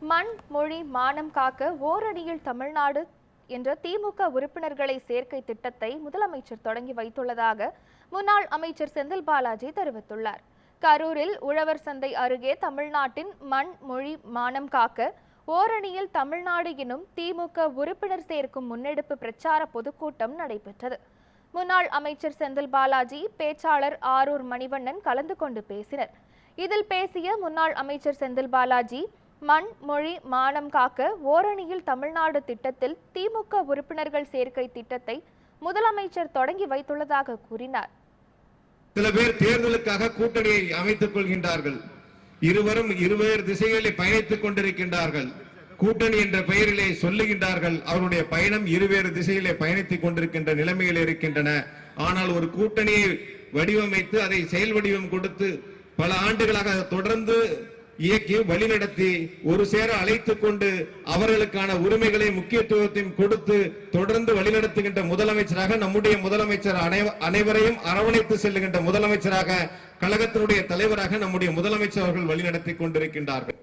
மண் மொழி மானம் காக்க ஓரணியில் தமிழ்நாடு என்ற திமுக உறுப்பினர்களை சேர்க்கை திட்டத்தை முதலமைச்சர் தொடங்கி வைத்துள்ளதாக முன்னாள் அமைச்சர் செந்தில் பாலாஜி தெரிவித்துள்ளார். கரூரில் உழவர் சந்தை அருகே தமிழ்நாட்டின் மண் மொழி மானம் காக்க ஓரணியில் தமிழ்நாடு எனும் திமுக உறுப்பினர் சேர்க்கும் முன்னெடுப்பு பிரச்சார பொதுக்கூட்டம் நடைபெற்றது. முன்னாள் அமைச்சர் செந்தில் பாலாஜி பேச்சாளர் ஆரூர் மணிவண்ணன் கலந்து கொண்டு பேசினர். இதில் பேசிய முன்னாள் அமைச்சர் செந்தில் பாலாஜி மண் மொழி மானம் காக்க ஓரணியில் தமிழ்நாடு திட்டத்தில் திமுக உறுப்பினர்கள் சேர்க்கை திட்டத்தை முதலமைச்சர் தொடங்கி வைத்துள்ளதாக கூறினார். சில பேர் தேர்தலுக்காக கூட்டணியை அமைத்துக் கொள்கின்றார்கள். இருவரும் இருவேறு திசைகளில் பயணித்துக் கொண்டிருக்கின்றார்கள். கூட்டணி என்ற பெயரிலே சொல்லுகின்றார்கள் அவருடைய பயணம் இருவேறு திசையிலே பயணித்துக் கொண்டிருக்கின்ற நிலைமையில் இருக்கின்றன. ஆனால் ஒரு கூட்டணியை வடிவமைத்து அதை செயல் வடிவம் கொடுத்து பல ஆண்டுகளாக தொடர்ந்து இயக்கி வழிநடத்தி ஒரு சேர அழைத்துக் கொண்டு அவர்களுக்கான உரிமைகளை முக்கியத்துவத்தையும் கொடுத்து தொடர்ந்து வழிநடத்துகின்ற முதலமைச்சராக நம்முடைய முதலமைச்சர் அனைவரையும் அரவணைத்து செல்லுகின்ற முதலமைச்சராக கழகத்தினுடைய தலைவராக நம்முடைய முதலமைச்சர் அவர்கள் வழிநடத்தி கொண்டிருக்கின்றார்கள்.